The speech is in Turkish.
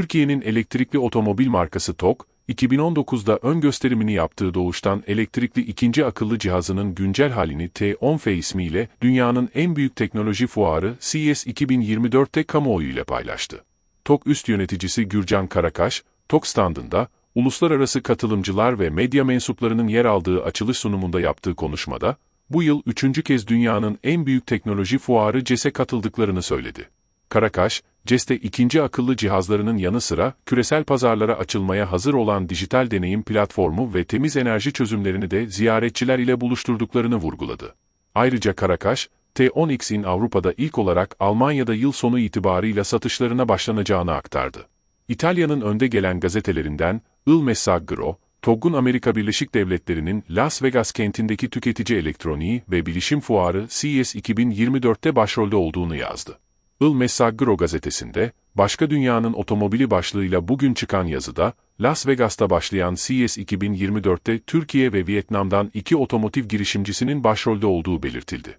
Türkiye'nin elektrikli otomobil markası TOG, 2019'da ön gösterimini yaptığı doğuştan elektrikli ikinci akıllı cihazının güncel halini T10F ismiyle dünyanın en büyük teknoloji fuarı CES 2024'te kamuoyu ile paylaştı. TOG üst yöneticisi Gürcan Karakaş, TOG standında, uluslararası katılımcılar ve medya mensuplarının yer aldığı açılış sunumunda yaptığı konuşmada, bu yıl üçüncü kez dünyanın en büyük teknoloji fuarı CES'e katıldıklarını söyledi. Karakaş, CES'te ikinci akıllı cihazlarının yanı sıra küresel pazarlara açılmaya hazır olan dijital deneyim platformu ve temiz enerji çözümlerini de ziyaretçiler ile buluşturduklarını vurguladı. Ayrıca Karakaş, T10X'in Avrupa'da ilk olarak Almanya'da yıl sonu itibarıyla satışlarına başlanacağını aktardı. İtalya'nın önde gelen gazetelerinden Il Messaggero, TOG'un Amerika Birleşik Devletleri'nin Las Vegas kentindeki tüketici elektroniği ve bilişim fuarı CES 2024'te başrolde olduğunu yazdı. Il Messaggero gazetesinde, başka dünyanın otomobili başlığıyla bugün çıkan yazıda, Las Vegas'ta başlayan CES 2024'te Türkiye ve Vietnam'dan iki otomotiv girişimcisinin başrolde olduğu belirtildi.